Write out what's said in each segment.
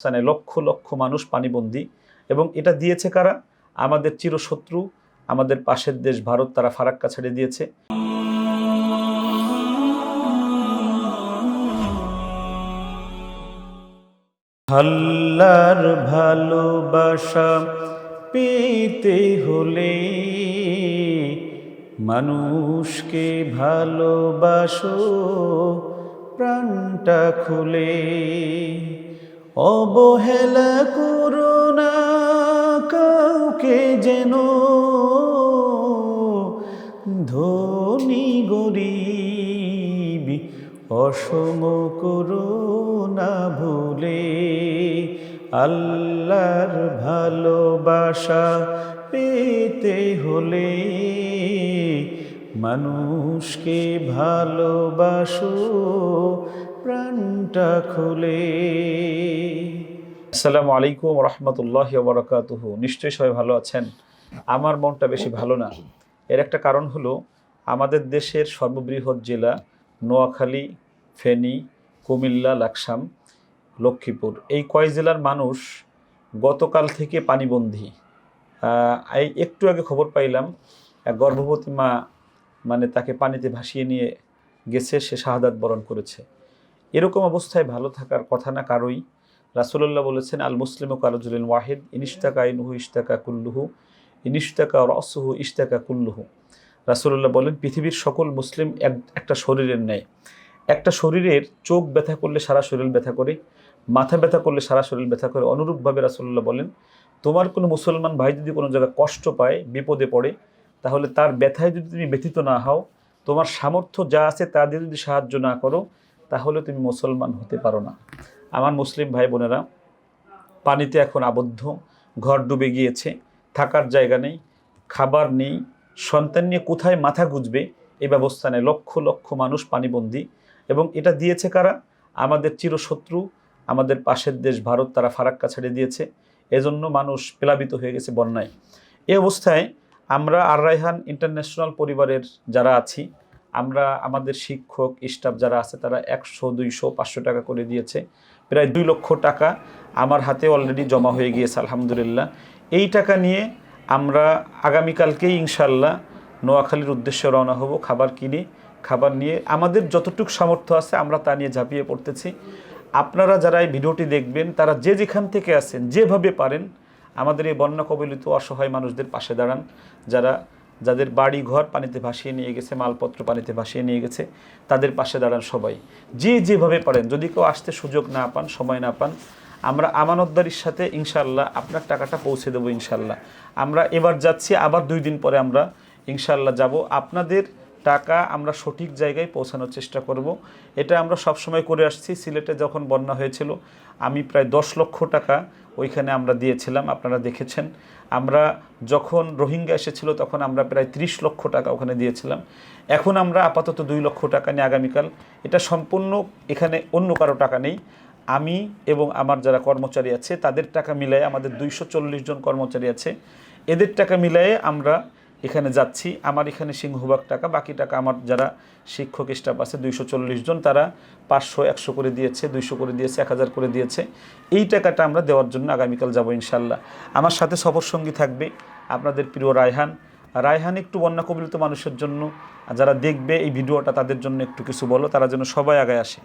স্থানে লক্ষ লক্ষ মানুষ পানিবন্দী। এবং এটা দিয়েছে কারা? আমাদের চিরশত্রু, আমাদের পাশের দেশ ভারত, তারা ফারাক্কা ছেড়ে দিয়েছে। আল্লাহর ভালোবাসা পেতে হলে মানুষকে ভালোবাসো, প্রাণটা খুলে। অবহেলা করো না কাউকে যেন। ধনী, গরিব, অসম করো না ভুলে। আল্লাহর ভালোবাসা পেতে হলে মানুষকে ভালোবাসো। প্রাণটা খুলে। আসসালামু আলাইকুম রহমতুল্লাহ বরকাতুহু নিশ্চয়ই সবাই ভালো আছেন? আমার মনটা বেশি ভালো না। এর একটা কারণ হলো, আমাদের দেশের সর্ববৃহৎ জেলা নোয়াখালী, ফেনী, কুমিল্লা, লাকসাম, লক্ষ্মীপুর। এই কয় জেলার মানুষ গতকাল থেকে পানিবন্দী। এই একটু আগে খবর পাইলাম, এক গর্ভবতী মা মানে তাকে পানিতে ভাসিয়ে নিয়ে গেছে, সে শাহাদাত বরণ করেছে। এরকম অবস্থায় ভালো থাকার কথা না কারোই। রাসুল্লাহ বলেছেন আল মুসলিম কালজুলিন ওয়াহিদ ইনিস্তাকা ইনুহু ইস্তাকা কুল্লুহু ইনিস্তাকা রসুহু ইস্তাকা কুল্লুহু। রাসুল্লাহ বলেন, পৃথিবীর সকল মুসলিম এক, একটা শরীরের ন্যায়। একটা শরীরের চোখ ব্যথা করলে সারা শরীর ব্যথা করে, মাথা ব্যথা করলে সারা শরীর ব্যথা করে। অনুরূপভাবে রাসুল্লাহ বলেন, তোমার কোনো মুসলমান ভাই যদি কোনো জায়গায় কষ্ট পায়, বিপদে পড়ে, তাহলে তার ব্যথায় যদি তুমি ব্যথিত না হও, তোমার সামর্থ্য যা আছে তা দিয়ে যদি সাহায্য না করো তাহলে তুমি মুসলমান হতে পারো না। আমার মুসলিম ভাই বোনেরা, পানিতে এখন আবদ্ধ, ঘর ডুবে গিয়েছে, থাকার জায়গা নেই, খাবার নেই, সন্তান নিয়ে কোথায় মাথা গুজবে এই ব্যবস্থা নেই। লক্ষ লক্ষ মানুষ পানিবন্দী। এবং এটা দিয়েছে কারা? আমাদের চিরশত্রু, আমাদের পাশের দেশ ভারত, তারা ফারাক্কা ছেড়ে দিয়েছে। এজন্য মানুষ প্লাবিত হয়ে গেছে বন্যায়। এই অবস্থায় আমরা আর রায়হান ইন্টারন্যাশনাল পরিবারের যারা আছি আমরা আমাদের শিক্ষক স্টাফ যারা আছে তারা একশো, দুইশো, পাঁচশো টাকা করে দিয়েছে। প্রায় দুই লক্ষ টাকা আমার হাতে অলরেডি জমা হয়ে গিয়েছে, আলহামদুলিল্লাহ। এই টাকা নিয়ে আমরা আগামীকালকেই ইনশাল্লাহ নোয়াখালীর উদ্দেশ্যে রওনা হব, খাবার কিনে, খাবার নিয়ে। আমাদের যতটুকু সামর্থ্য আছে আমরা তা নিয়ে ঝাঁপিয়ে পড়তেছি। আপনারা যারা এই ভিডিওটি দেখবেন, তারা যে যেখান থেকে আছেন, যেভাবে পারেন, আমাদের এই বন্যা কবলিত অসহায় মানুষদের পাশে দাঁড়ান। যারা যাদের বাড়ি ঘর পানিতে ভাসিয়ে নিয়ে গেছে, মালপত্র পানিতে ভাসিয়ে নিয়ে গেছে, তাদের পাশে দাঁড়ান সবাই। যে যেভাবে পারেন, যদি কেউ আসতে সুযোগ না পান, সময় না পান, আমরা আমানতদারির সাথে ইনশাল্লাহ আপনার টাকাটা পৌঁছে দেবো ইনশাল্লাহ আমরা এবার যাচ্ছি, আবার দুই দিন পরে আমরা ইনশাল্লাহ যাব। আপনাদের টাকা আমরা সঠিক জায়গায় পৌঁছানোর চেষ্টা করব। এটা আমরা সবসময় করে আসছি। সিলেটে যখন বন্যা হয়েছিল, আমি প্রায় দশ লক্ষ টাকা ওইখানে আমরা দিয়েছিলাম, আপনারা দেখেছেন। আমরা যখন রোহিঙ্গা এসেছিল, তখন আমরা প্রায় ত্রিশ লক্ষ টাকা ওখানে দিয়েছিলাম। এখন আমরা আপাতত দুই লক্ষ টাকা নিয়ে আগামীকাল, এটা সম্পূর্ণ এখানে অন্য কারও টাকা নেই। আমি এবং আমার যারা কর্মচারী আছে, তাদের টাকা মিলাই আমাদের দুইশো চল্লিশ জন কর্মচারী আছে। এদের টাকা মিলায়ে আমরা এখানে যাচ্ছি, আমার এখানে সিংহভাগ টাকা, বাকি টাকা আমার যারা শিক্ষক স্টাফ আছে, দুইশো চল্লিশ জন, তারা পাঁচশো, একশো করে দিয়েছে, দুইশো করে দিয়েছে, এক হাজার করে দিয়েছে। এই টাকাটা আমরা দেওয়ার জন্য আগামীকাল যাব ইনশাল্লাহ আমার সাথে সফর সঙ্গী থাকবে আপনাদের প্রিয় রায়হান। রায়হান একটু বন্যা কবলিত মানুষের জন্য যারা দেখবে এই ভিডিওটা তাদের জন্য একটু কিছু বলো, তারা যেন সবাই আগায় আসে।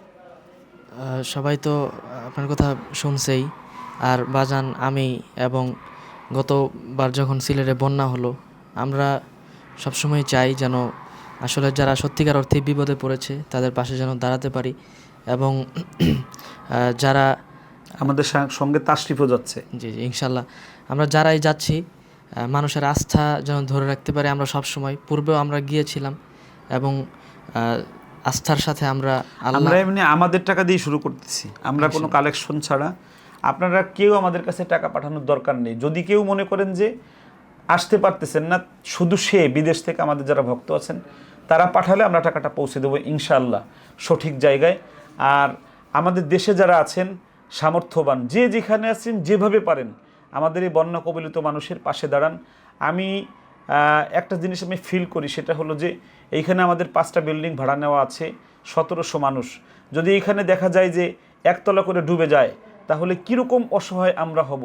সবাই তো আপনার কথা শুনছেই। আর বাজান, আমি এবং গতবার যখন সিলেটে বন্যা হলো আমরা সবসময় চাই যেন আসলে যারা সত্যিকার অর্থে বিপদে পড়েছে তাদের পাশে যেন দাঁড়াতে পারি এবং যারা আমাদের সঙ্গে তাশরিফও যাচ্ছে। জি জি ইনশাল্লাহ। আমরা যারাই যাচ্ছি মানুষের আস্থা যেন ধরে রাখতে পারি আমরা সব সময় পূর্বেও আমরা গিয়েছিলাম এবং আস্থার সাথে আমরা আমরা এমনি আমাদের টাকা দিয়ে শুরু করতেছি। আমরা কোনো কালেকশন ছাড়া। আপনারা কেউ আমাদের কাছে টাকা পাঠানোর দরকার নেই। যদি কেউ মনে করেন যে আসতে পারতেছেন না, শুধু সে বিদেশ থেকে আমাদের যারা ভক্ত আছেন, তারা পাঠালে আমরা টাকাটা পৌঁছে দেবো ইনশাআল্লাহ সঠিক জায়গায়। আর আমাদের দেশে যারা আছেন, সামর্থ্যবান, যে যেখানে আছেন, যেভাবে পারেন, আমাদের এই বন্যা কবলিত মানুষের পাশে দাঁড়ান। আমি একটা জিনিস আমি ফিল করি, সেটা হলো যে এইখানে আমাদের পাঁচটা বিল্ডিং ভাড়া নেওয়া আছে, সতেরোশো মানুষ। যদি এখানে দেখা যায় যে একতলা করে ডুবে যায়, তাহলে কীরকম অসহায় আমরা হব?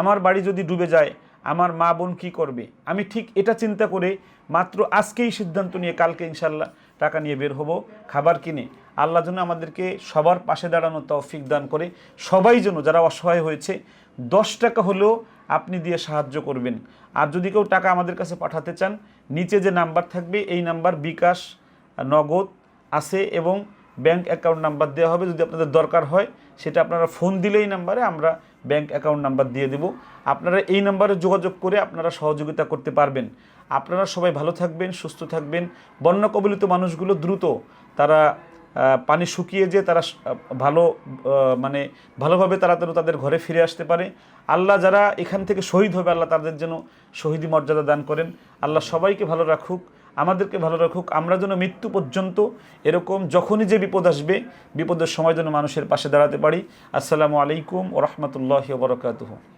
আমার বাড়ি যদি ডুবে যায় আমার মা বোন কী করবে? আমি ঠিক এটা চিন্তা করে মাত্র আজকেই সিদ্ধান্ত নিয়ে কালকে ইনশাল্লাহ টাকা নিয়ে বের হব, খাবার কিনে। আল্লাহ যেন আমাদেরকে সবার পাশে দাঁড়ানো তৌফিক দান করে। সবাই যেন যারা অসহায় হয়েছে, দশ টাকা হলেও আপনি দিয়ে সাহায্য করবেন। আর যদি কেউ টাকা আমাদের কাছে পাঠাতে চান, নিচে যে নাম্বার থাকবে, এই নাম্বার বিকাশ, নগদ আছে এবং ব্যাংক অ্যাকাউন্ট নাম্বার দেওয়া হবে, যদি আপনাদের দরকার হয়, সেটা আপনারা ফোন দিলেই নাম্বারে আমরা ব্যাংক অ্যাকাউন্ট নাম্বার দিয়ে দেব। আপনারা এই নাম্বারে যোগাযোগ করে আপনারা সহযোগিতা করতে পারবেন। আপনারা সবাই ভালো থাকবেন, সুস্থ থাকবেন। বন্যা কবলিত মানুষগুলো দ্রুত তারা পানি শুকিয়ে যে তারা ভালো মানে ভালোভাবে তারা যেন তাদের ঘরে ফিরে আসতে পারে। আল্লাহ যারা এখান থেকে শহীদ হবে, আল্লাহ তাদের যেন শহীদি মর্যাদা দান করেন। আল্লাহ সবাইকে ভালো রাখুক। আমাদেরকে ভালো রাখুক, আমরা যেন মৃত্যু পর্যন্ত এরকম যখনই যে বিপদ আসবে, বিপদের সময় যেন মানুষের পাশে দাঁড়াতে পারি। আসসালামু আলাইকুম ও রহমতুল্লাহ বরকাতহ।